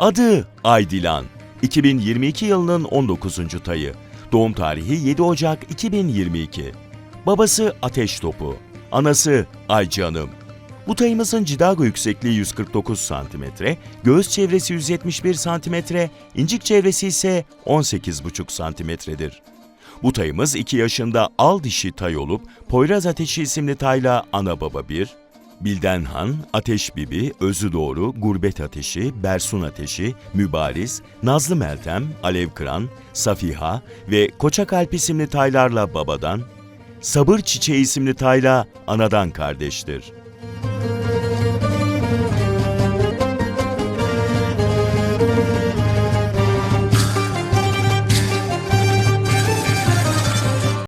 Adı Aydilan. 2022 yılının 19. tayı. Doğum tarihi 7 Ocak 2022. Babası Ateş Topu. Anası Aycı Hanım. Bu tayımızın cidago yüksekliği 149 cm, göğüs çevresi 171 cm, incik çevresi ise 18,5 cm'dir. Bu tayımız 2 yaşında al dişi tay olup Poyraz Ateşi isimli tayla ana baba bir, Bildenhan, Ateş Bibi, Özü Doğru, Gurbet Ateşi, Bersun Ateşi, Mübariz, Nazlı Meltem, Alev Kıran, Safiha ve Koçak Alp isimli taylarla babadan, Sabır Çiçeği isimli tayla anadan kardeştir.